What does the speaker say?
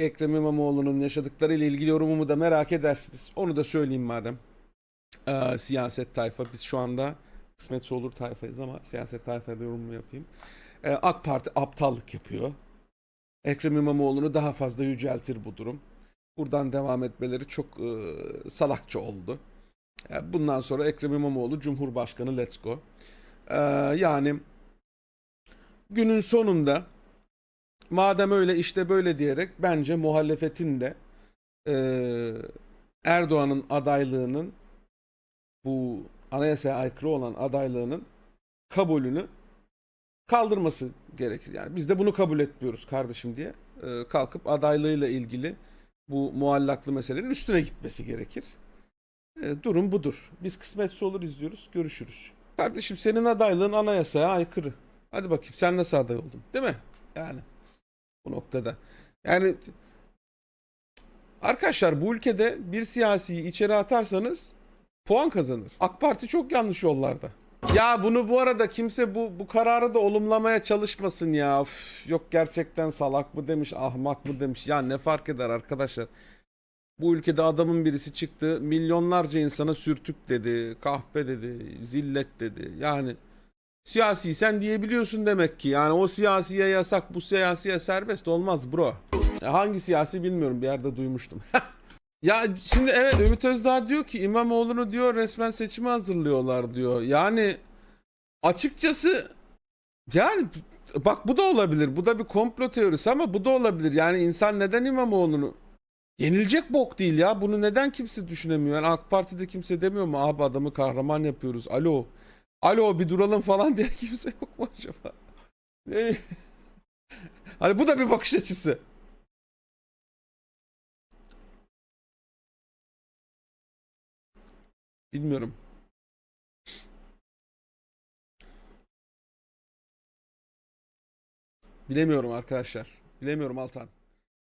Ekrem İmamoğlu'nun yaşadıklarıyla ilgili yorumumu da merak edersiniz. Onu da söyleyeyim madem. Ee, siyaset tayfa. Biz şu anda kısmetse olur tayfayız ama siyaset tayfada yorumumu yapayım. Ee, AK Parti aptallık yapıyor. Ekrem İmamoğlu'nu daha fazla yüceltir bu durum. Buradan devam etmeleri çok e, salakça oldu. Yani bundan sonra Ekrem İmamoğlu Cumhurbaşkanı let's go. Ee, yani günün sonunda madem öyle işte böyle diyerek bence muhalefetin de e, Erdoğan'ın adaylığının bu anayasaya aykırı olan adaylığının kabulünü kaldırması gerekir. Yani biz de bunu kabul etmiyoruz kardeşim diye e, kalkıp adaylığıyla ilgili bu muallaklı meselenin üstüne gitmesi gerekir. E, durum budur. Biz kısmetse olur izliyoruz. Görüşürüz. Kardeşim senin adaylığın anayasaya aykırı. Hadi bakayım sen nasıl aday oldun? Değil mi? Yani bu noktada. Yani arkadaşlar bu ülkede bir siyasiyi içeri atarsanız puan kazanır. AK Parti çok yanlış yollarda. Ya bunu bu arada kimse bu bu kararı da olumlamaya çalışmasın ya. Üf, yok gerçekten salak mı demiş, ahmak mı demiş. Ya ne fark eder arkadaşlar? Bu ülkede adamın birisi çıktı, milyonlarca insana sürtük dedi, kahpe dedi, zillet dedi. Yani siyasi sen diyebiliyorsun demek ki. Yani o siyasiye yasak, bu siyasiye serbest olmaz bro. Hangi siyasi bilmiyorum bir yerde duymuştum. ya şimdi evet Ümit Özdağ diyor ki İmamoğlu'nu diyor resmen seçime hazırlıyorlar diyor. Yani açıkçası yani bak bu da olabilir. Bu da bir komplo teorisi ama bu da olabilir. Yani insan neden İmamoğlu'nu Yenilecek bok değil ya. Bunu neden kimse düşünemiyor? Yani AK Parti'de kimse demiyor mu? Abi adamı kahraman yapıyoruz. Alo. Alo bir duralım falan diye kimse yok mu acaba? Ne? hani bu da bir bakış açısı. Bilmiyorum. Bilemiyorum arkadaşlar. Bilemiyorum Altan.